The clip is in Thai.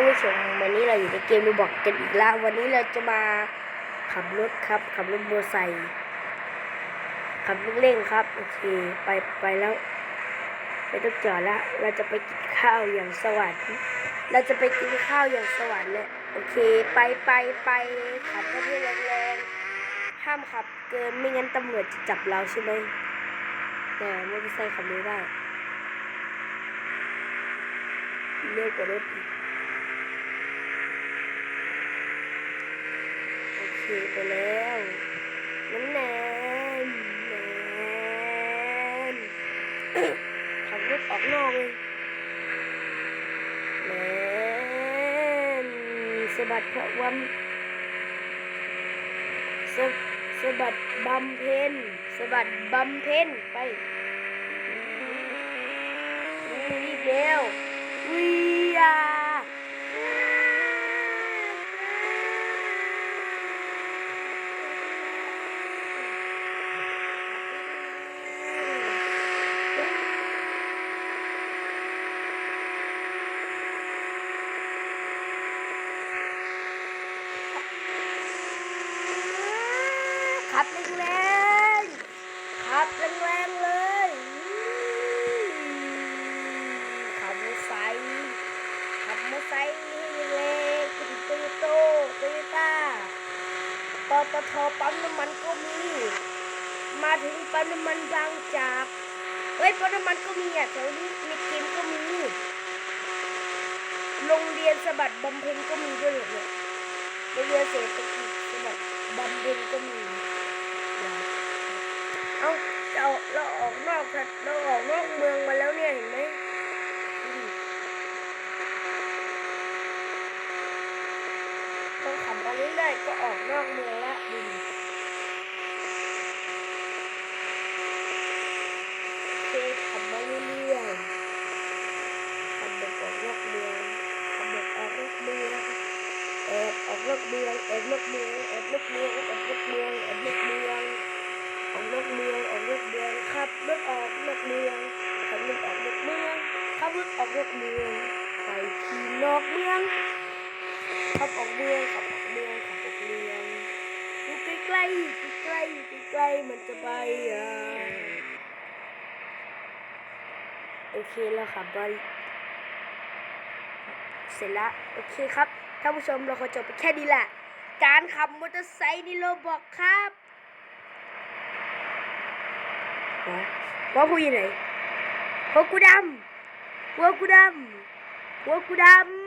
านผู้ชมวันนี้เราอยู่ในเกมรูบอกกันอีกแล้ว วันนี้เราจะมาขับรถครับ ขับรถมอเตอร์ไซค์ขับลูกเร่งครับโอเคไปไปแล้วไม่ต้องจอดละเราจะไปกินข้าวอย่างสวรรค์เราจะไปกินข้าวอย่างสวรรค์เลยโอเค ไปไปไปขับรถให้แรงๆห้ามขับเกินไม่งั้นตำรวจจะจับเราใช่ไหมแต่มอเตอร์ไซค์ขับเร็วได้เร็วกว่ารถอีก โอไปแล้วนั่นแนนแนนขับรถออกนอกเลยแนนสะบัดพระวัมสะสะบัดบำเพ็ญสะบัดบำเพ็ญไปรีบเร็ววิยา ขับแรงๆขับแรงๆเลยขับมอไซค์ขับมอไซค์ให้แรงๆไปถึงโตโยโต้โตโยต้าปตทปั๊มน้ำมันก็มี มาถึงปั๊มน้ำมันบางจากเฮ้ยปั๊มน้ำมันก็มีอะแถวนี้ในเกมก็มี โรงเรียนสะบัดบำเพ็ญก็มีด้วยเหรอเนี่ยโรงเรียนเศรษฐกิจสะบัดบำเพ็ญก็มี เอาเราเราออกนอกเราออกนอกเมืองมาแล้วเนี่ยเห็นไหมต้องขับมาเรื่อยๆก็ออกนอกเมืองละดูดิโอเคขับมาเรื่อยๆขับแบบออกนอกเมืองขับแบบออกนอกเมืองแอบออกนอกเมืองแอบนอกเมืองแอบนอกเมืองแอบนอกเมืองแอบนอกเมือง ขับรถออกนอกเมืองไปขี่นอกเมืองขับออกเมืองขับออกเมืองขับออกเมืองอยู่ใกล้ใกล้ใกล้ใกล้มันจะไปอะโอเคแล้วขับไปเสร็จละโอเคครับท่านผู้ชมเราขอจบไปแค่นี้แหละ การขับมอเตอร์ไซค์ในโรบอกครับวะว่าผู้ยู่ไหนหัวกูดำ หัวกูดำหัวกูดำ